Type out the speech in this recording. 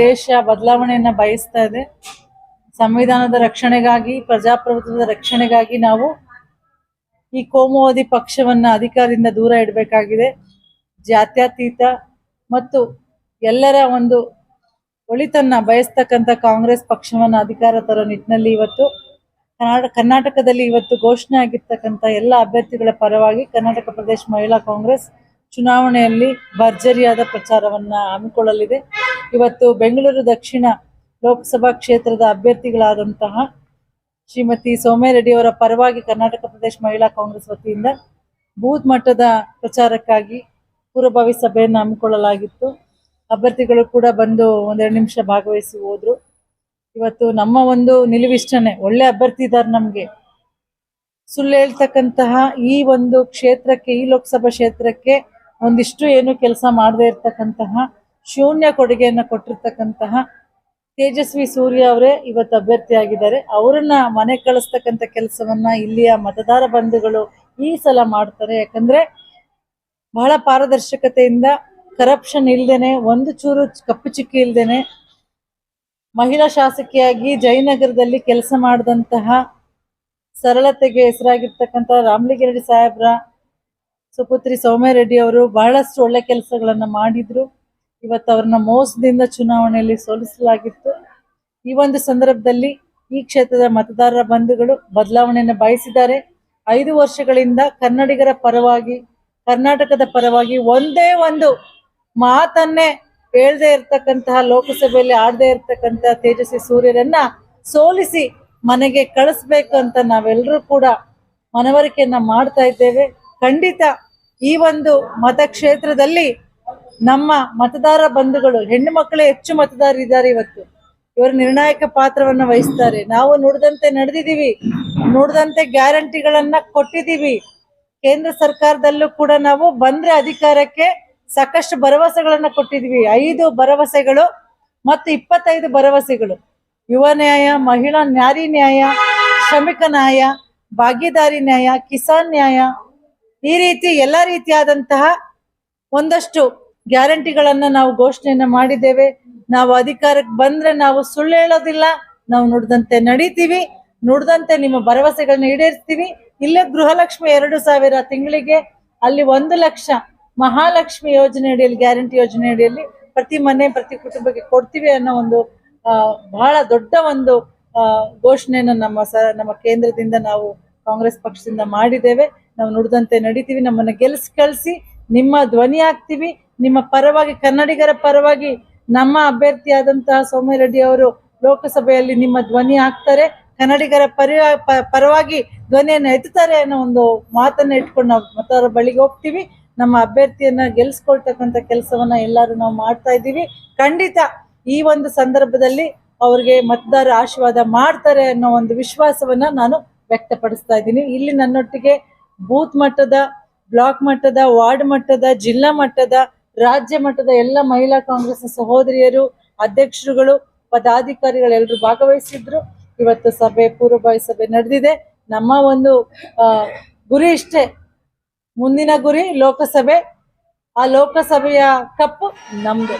ದೇಶ ಬದಲಾವಣೆಯನ್ನ ಬಯಸ್ತಾ ಇದೆ. ಸಂವಿಧಾನದ ರಕ್ಷಣೆಗಾಗಿ, ಪ್ರಜಾಪ್ರಭುತ್ವದ ರಕ್ಷಣೆಗಾಗಿ ನಾವು ಈ ಕೋಮುವಾದಿ ಪಕ್ಷವನ್ನ ಅಧಿಕಾರದಿಂದ ದೂರ ಇಡಬೇಕಾಗಿದೆ. ಜಾತ್ಯತೀತ ಮತ್ತು ಎಲ್ಲರ ಒಂದು ಒಳಿತನ್ನ ಬಯಸ್ತಕ್ಕಂಥ ಕಾಂಗ್ರೆಸ್ ಪಕ್ಷವನ್ನ ಅಧಿಕಾರ ತರೋ ನಿಟ್ಟಿನಲ್ಲಿ ಇವತ್ತು ಕರ್ನಾಟಕ ಕರ್ನಾಟಕದಲ್ಲಿ ಇವತ್ತು ಘೋಷಣೆ ಆಗಿರ್ತಕ್ಕಂಥ ಎಲ್ಲ ಅಭ್ಯರ್ಥಿಗಳ ಪರವಾಗಿ ಕರ್ನಾಟಕ ಪ್ರದೇಶ ಮಹಿಳಾ ಕಾಂಗ್ರೆಸ್ ಚುನಾವಣೆಯಲ್ಲಿ ಭರ್ಜರಿಯಾದ ಪ್ರಚಾರವನ್ನ ಹಮ್ಮಿಕೊಳ್ಳಲಿದೆ. ಇವತ್ತು ಬೆಂಗಳೂರು ದಕ್ಷಿಣ ಲೋಕಸಭಾ ಕ್ಷೇತ್ರದ ಅಭ್ಯರ್ಥಿಗಳಾದಂತಹ ಶ್ರೀಮತಿ ಸೌಮ್ಯರೆಡ್ಡಿ ಅವರ ಪರವಾಗಿ ಕರ್ನಾಟಕ ಪ್ರದೇಶ ಮಹಿಳಾ ಕಾಂಗ್ರೆಸ್ ವತಿಯಿಂದ ಬೂತ್ ಮಟ್ಟದ ಪ್ರಚಾರಕ್ಕಾಗಿ ಪೂರ್ವಭಾವಿ ಸಭೆಯನ್ನು ಹಮ್ಮಿಕೊಳ್ಳಲಾಗಿತ್ತು. ಅಭ್ಯರ್ಥಿಗಳು ಕೂಡ ಬಂದು ಒಂದೆರಡು ನಿಮಿಷ ಭಾಗವಹಿಸಿ ಹೋದ್ರು. ಇವತ್ತು ನಮ್ಮ ಒಂದು ನಿಲುವಿಷ್ಟನೆ, ಒಳ್ಳೆ ಅಭ್ಯರ್ಥಿ ಇದ್ದಾರೆ ನಮ್ಗೆ. ಸುಳ್ಳು ಹೇಳ್ತಕ್ಕಂತಹ ಈ ಒಂದು ಕ್ಷೇತ್ರಕ್ಕೆ, ಈ ಲೋಕಸಭಾ ಕ್ಷೇತ್ರಕ್ಕೆ ಒಂದಿಷ್ಟು ಏನು ಕೆಲಸ ಮಾಡದೇ ಇರ್ತಕ್ಕಂತಹ ಶೂನ್ಯ ಕೊಡುಗೆಯನ್ನು ಕೊಟ್ಟಿರ್ತಕ್ಕಂತಹ ತೇಜಸ್ವಿ ಸೂರ್ಯ ಅವರೇ ಇವತ್ತು ಅಭ್ಯರ್ಥಿಯಾಗಿದ್ದಾರೆ. ಅವರನ್ನ ಮನೆ ಕಳಿಸ್ತಕ್ಕಂಥ ಕೆಲಸವನ್ನ ಇಲ್ಲಿಯ ಮತದಾರ ಬಂಧುಗಳು ಈ ಸಲ ಮಾಡ್ತಾರೆ. ಯಾಕಂದ್ರೆ ಬಹಳ ಪಾರದರ್ಶಕತೆಯಿಂದ ಕರಪ್ಷನ್ ಇಲ್ದೇನೆ, ಒಂದು ಚೂರು ಕಪ್ಪು ಚಿಕ್ಕಿ ಇಲ್ದೇನೆ ಮಹಿಳಾ ಶಾಸಕಿಯಾಗಿ ಜಯನಗರದಲ್ಲಿ ಕೆಲಸ ಮಾಡಿದಂತಹ ಸರಳತೆಗೆ ಹೆಸರಾಗಿರ್ತಕ್ಕಂಥ ರಾಮಲಿಂಗಾರೆಡ್ಡಿ ಸಾಹೇಬ್ರ, ಸುಪುತ್ರಿ ಸೌಮ್ಯರೆಡ್ಡಿ ಅವರು ಬಹಳಷ್ಟು ಒಳ್ಳೆ ಕೆಲಸಗಳನ್ನ ಮಾಡಿದ್ರು. ಇವತ್ತು ಅವ್ರನ್ನ ಮೋಸದಿಂದ ಚುನಾವಣೆಯಲ್ಲಿ ಸೋಲಿಸಲಾಗಿತ್ತು. ಈ ಒಂದು ಸಂದರ್ಭದಲ್ಲಿ ಈ ಕ್ಷೇತ್ರದ ಮತದಾರರ ಬಂಧುಗಳು ಬದಲಾವಣೆಯನ್ನು ಬಯಸಿದ್ದಾರೆ. ಐದು ವರ್ಷಗಳಿಂದ ಕನ್ನಡಿಗರ ಪರವಾಗಿ, ಕರ್ನಾಟಕದ ಪರವಾಗಿ ಒಂದೇ ಒಂದು ಮಾತನ್ನೇ ಹೇಳದೆ ಇರ್ತಕ್ಕಂತಹ ಲೋಕಸಭೆಯಲ್ಲಿ ಆಡದೆ ಇರ್ತಕ್ಕಂತಹ ತೇಜಸ್ವಿ ಸೂರ್ಯರನ್ನ ಸೋಲಿಸಿ ಮನೆಗೆ ಕಳಿಸ್ಬೇಕು ಅಂತ ನಾವೆಲ್ಲರೂ ಕೂಡ ಮನವರಿಕೆಯನ್ನ ಮಾಡ್ತಾ ಇದ್ದೇವೆ. ಖಂಡಿತ ಈ ಒಂದು ಮತಕ್ಷೇತ್ರದಲ್ಲಿ ನಮ್ಮ ಮತದಾರ ಬಂಧುಗಳು, ಹೆಣ್ಣು ಮಕ್ಕಳೇ ಹೆಚ್ಚು ಮತದಾರರಿದ್ದಾರೆ ಇವತ್ತು. ಇವರು ನಿರ್ಣಾಯಕ ಪಾತ್ರವನ್ನ ವಹಿಸ್ತಾರೆ. ನಾವು ನುಡಿದಂತೆ ನಡೆದಿದ್ದೀವಿ. ನುಡಿದಂತೆ ಗ್ಯಾರಂಟಿಗಳನ್ನ ಕೊಟ್ಟಿದ್ದೀವಿ. ಕೇಂದ್ರ ಸರ್ಕಾರದಲ್ಲೂ ಕೂಡ ನಾವು ಬಂದ್ರೆ ಅಧಿಕಾರಕ್ಕೆ ಸಾಕಷ್ಟು ಭರವಸೆಗಳನ್ನ ಕೊಟ್ಟಿದ್ವಿ ಐದು ಭರವಸೆಗಳು ಮತ್ತು ಇಪ್ಪತ್ತೈದು ಭರವಸೆಗಳು. ಯುವ ನ್ಯಾಯ, ಮಹಿಳಾ ನ್ಯಾರಿ ನ್ಯಾಯ, ಶ್ರಮಿಕ ನ್ಯಾಯ ಭಾಗ್ಯದಾರಿ ನ್ಯಾಯ, ಕಿಸಾನ್ ನ್ಯಾಯ ಈ ರೀತಿ ಎಲ್ಲ ರೀತಿಯಾದಂತಹ ಒಂದಷ್ಟು ಗ್ಯಾರಂಟಿಗಳನ್ನ ನಾವು ಘೋಷಣೆಯನ್ನ ಮಾಡಿದ್ದೇವೆ. ನಾವು ಅಧಿಕಾರಕ್ಕೆ ಬಂದ್ರೆ ನಾವು ಸುಳ್ಳು ಹೇಳೋದಿಲ್ಲ. ನಾವು ನುಡಿದಂತೆ ನಡೀತೀವಿ. ನುಡಿದಂತೆ ನಿಮ್ಮ ಭರವಸೆಗಳನ್ನ ಈಡೇರಿಸ್ತೀವಿ. ಇಲ್ಲೇ ಗೃಹಲಕ್ಷ್ಮಿ ಎರಡು ಸಾವಿರ ತಿಂಗಳಿಗೆ ಅಲ್ಲಿ ಒಂದು ಲಕ್ಷ ಮಹಾಲಕ್ಷ್ಮಿ ಯೋಜನೆ ಅಡಿಯಲ್ಲಿ ಗ್ಯಾರಂಟಿ ಯೋಜನೆ ಅಡಿಯಲ್ಲಿ ಪ್ರತಿ ಮನೆ, ಪ್ರತಿ ಕುಟುಂಬಕ್ಕೆ ಕೊಡ್ತೀವಿ ಅನ್ನೋ ಒಂದು ಬಹಳ ದೊಡ್ಡ ಒಂದು ಘೋಷಣೆಯನ್ನು ನಮ್ಮ ನಮ್ಮ ಕೇಂದ್ರದಿಂದ ನಾವು ಕಾಂಗ್ರೆಸ್ ಪಕ್ಷದಿಂದ ಮಾಡಿದ್ದೇವೆ. ನಾವು ನುಡಿದಂತೆ ನಡೀತೀವಿ. ನಮ್ಮನ್ನ ಗೆಲ್ಸ್ ಕಳಿಸಿ ನಿಮ್ಮ ಧ್ವನಿ ಆಗ್ತೀವಿ ನಿಮ್ಮ ಪರವಾಗಿ, ಕನ್ನಡಿಗರ ಪರವಾಗಿ ನಮ್ಮ ಅಭ್ಯರ್ಥಿಯಾದಂತಹ ಸೋಮರೆಡ್ಡಿ ಅವರು ಲೋಕಸಭೆಯಲ್ಲಿ ನಿಮ್ಮ ಧ್ವನಿ ಹಾಕ್ತಾರೆ, ಕನ್ನಡಿಗರ ಪರಿ ಪರವಾಗಿ ಧ್ವನಿಯನ್ನು ಎತ್ತುತ್ತಾರೆ ಅನ್ನೋ ಒಂದು ಮಾತನ್ನ ಇಟ್ಕೊಂಡು ನಾವು ಮತದಾರ ಬಳಿಗೆ ಹೋಗ್ತೀವಿ. ನಮ್ಮ ಅಭ್ಯರ್ಥಿಯನ್ನ ಗೆಲ್ಸ್ಕೊಳ್ತಕ್ಕಂಥ ಕೆಲಸವನ್ನ ಎಲ್ಲರೂ ನಾವು ಮಾಡ್ತಾ ಇದ್ದೀವಿ. ಖಂಡಿತ ಈ ಒಂದು ಸಂದರ್ಭದಲ್ಲಿ ಅವ್ರಿಗೆ ಮತದಾರ ಆಶೀರ್ವಾದ ಮಾಡ್ತಾರೆ ಅನ್ನೋ ಒಂದು ವಿಶ್ವಾಸವನ್ನ ನಾನು ವ್ಯಕ್ತಪಡಿಸ್ತಾ ಇದ್ದೀನಿ. ಇಲ್ಲಿ ನನ್ನೊಟ್ಟಿಗೆ ಬೂತ್ ಮಟ್ಟದ ಬ್ಲಾಕ್ ಮಟ್ಟದ, ವಾರ್ಡ್ ಮಟ್ಟದ, ಜಿಲ್ಲಾ ಮಟ್ಟದ, ರಾಜ್ಯ ಮಟ್ಟದ ಎಲ್ಲ ಮಹಿಳಾ ಕಾಂಗ್ರೆಸ್ ಸಹೋದರಿಯರು, ಅಧ್ಯಕ್ಷರುಗಳು ಪದಾಧಿಕಾರಿಗಳೆಲ್ಲರೂ ಭಾಗವಹಿಸಿದ್ರು. ಇವತ್ತು ಸಭೆ, ಪೂರ್ವಭಾವಿ ಸಭೆ ನಡೆದಿದೆ. ನಮ್ಮ ಒಂದು ಗುರಿ ಇಷ್ಟೇ. ಮುಂದಿನ ಗುರಿ ಲೋಕಸಭೆ. ಆ ಲೋಕಸಭೆಯ ಕಪ್ಪು ನಮ್ದು.